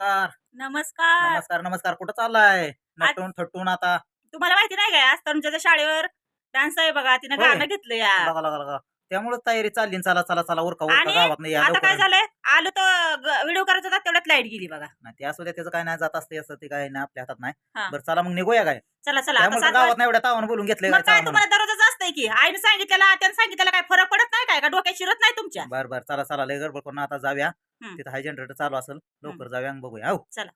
नमस्कार. नमस्कार. नमस्कार नमस्कार. कुठं चाललाय? नटून थटून आता. तुम्हाला माहिती नाही काय आज तरुणच्या शाळेवर डान्स आहे बघा तिनं होय. गाणं घेतलं या. लगा लगा लगा त्यामुळे तयारी चालली न चला चला चला उरका उरका आणि गावात नाही आता काय. झालंय? आलो तर व्हिडिओ करायचा होता तेवढ्यात लाइट गेली बघा. नाही, ते असू द्या त्याचं काय नाही जात असते असं ते काय नाही आपल्या हातात नाही. बरं चला मग निघूया काय? चला चला आता त्यामुळे सात गावात नाही एवढ्या तावानं बोलून घेतले मग काय तुम्हाला दररोजच असतंय की? आईने सांगितलेला त्यानं सांगितलेला काय? फरक पडत नाही काय? का डोक्यात शिरत नाही तुमच्या? बर बर. चला चला. लय गडबड करून आता जाऊया. हम्म. तिथं हाय जनरेटर चालू असेल. लवकर जाऊया आणि बघूया. हो चला.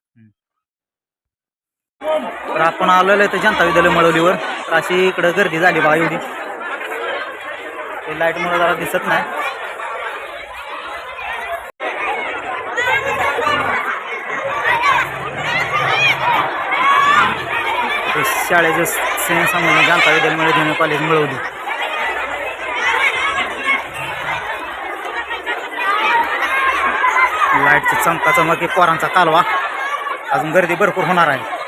तर आपण आलेलो आहे जनता विद्यालय मळवलीवर. तर अशी इकडं गर्दी झाली बा एवढी. ते लाइट मुळे जरा दिसत नाही ते शाळेचे सेन जनता विद्यालय मिळवली कॉलेज मिळवली. लाईटची चमका चमकी पोरांचा कालवा. अजून गर्दी भरपूर होणार आहे.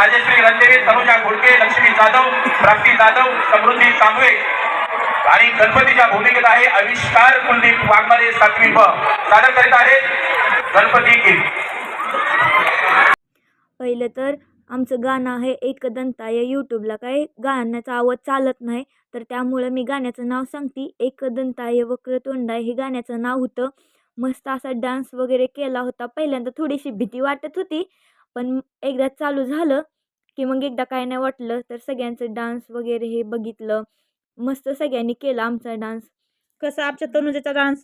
राजेश्री रंदेवे तनुजा घोडके लक्ष्मी जाधव प्राप्ती जाधव समृद्धी तांबवे आणि गणपतीच्या भूमिकेत आहे आविष्कार कुलदीप वाघमारे सातवी ब सादर करीत आहेत गणपती गीत पहिलं तर आमचं गाणं आहे एकदंता या यूट्यूबला काय गाण्याचा आवाज चालत नाही तर त्यामुळं मी गाण्याचं नाव सांगते. एकदंताय वक्रतुंडाय हे गाण्याचं नाव होतं. मस्त असा डान्स वगैरे केला होता. पहिल्यांदा थोडीशी भीती वाटत होती पण एकदा चालू झालं की मग एकदा काय नाही वाटलं तर सगळ्यांचं डान्स वगैरे हे बघितलं. मस्त सगळ्यांनी केला आमचा डान्स. कसं आमच्या तनुजाचा डान्स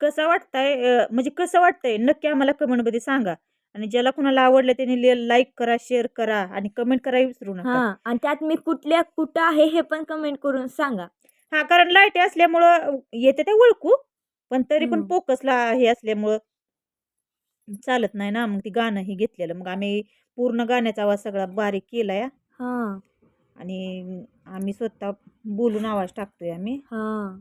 कसा वाटतंय म्हणजे कसं वाटतंय नक्की आम्हाला कमेंटमध्ये सांगा. आणि ज्याला कुणाला आवडलं त्याने लाईक करा शेअर करा आणि कमेंट करायला विसरू नका. हां आणि त्यात मी कुठल्या कुठं आहे हे पण कमेंट करून सांगा. हा कारण लाइट असल्यामुळं येते ते ओळखू पण तरी पण. फोकसला हे असल्यामुळं चालत नाही ना मग ती गाणं हे घेतलेलं. मग आम्ही पूर्ण गाण्याचा आवाज सगळा बारीक केलाय हां. आणि आम्ही स्वतः बोलून आवाज टाकतोय आम्ही. हां.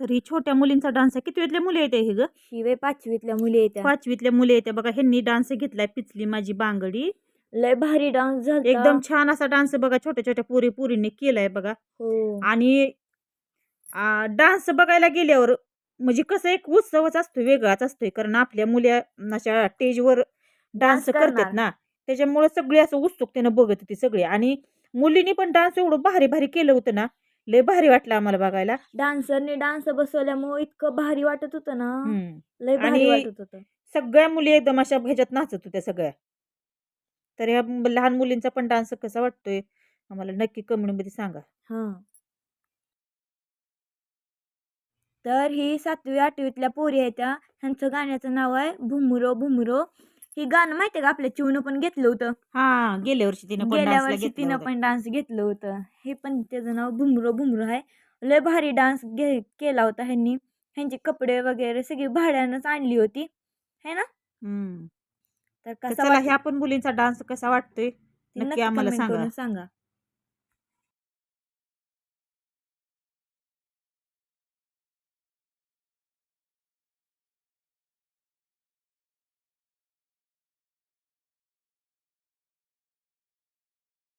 तर ही छोट्या मुलींचा डान्स आहे. कितवीतल्या मुली येते हे ग? शिवे पाचवीतल्या मुली येत्या पाचवीतल्या मुली येते बघा ह्यांनी डान्स घेतलाय पिचली माझी बांगडी. लय भारी डान्स झाला एकदम छान असा डान्स बघा छोट्या छोट्या पुरी पुरीने केलाय बघा. हो. आणि डान्स बघायला गेल्यावर म्हणजे कसं एक उत्सवच असतो वेगळाच असतोय. कारण आपल्या मुल्या अशा स्टेजवर डान्स करतात. ना त्याच्यामुळे सगळे असं उत्सुकतेनं बघत होती सगळे. आणि मुलींनी पण डान्स एवढं भारी भारी केलं होतं ना लय भारी वाटलं आम्हाला बघायला. डान्सरने डान्स बसवल्यामुळे इतकं भारी वाटत होतं ना. हम्म. लय भारी आणि- वाटत होतं. सगळ्या मुली एकदम अशा ह्याच्यात नाचत होत्या सगळ्या. तर ह्या म- लहान मुलींचा पण डान्स कसा वाटतोय आम्हाला नक्की कमेंटमध्ये सांगा. हा. तर ही सातवी आठवीतल्या पोरी आहेत त्या. ह्यांचं गाण्याचं नाव आहे भुमरो भुमरो. ही गाणं माहितीये का? आपल्या चिवनं पण घेतलं होतं. हा गेल्या वर्षी तिने पण गेल्या डान्सला वर्षी घेतला तिनं होता. पण डान्स घेतलं होतं. हे पण त्याचं नाव भुमरो भुमरो आहे. लय भारी डान्स घे केला होता ह्यांनी. ह्यांचे कपडे वगैरे सगळी भाड्यानंच आणली होती. है ना? हम्म. तर तर कसा चला ह्या पण मुलींचा डान्स कसा वाटतोय? ते नक्की नक्की आम्हाला comment सांगा. करून सांगा.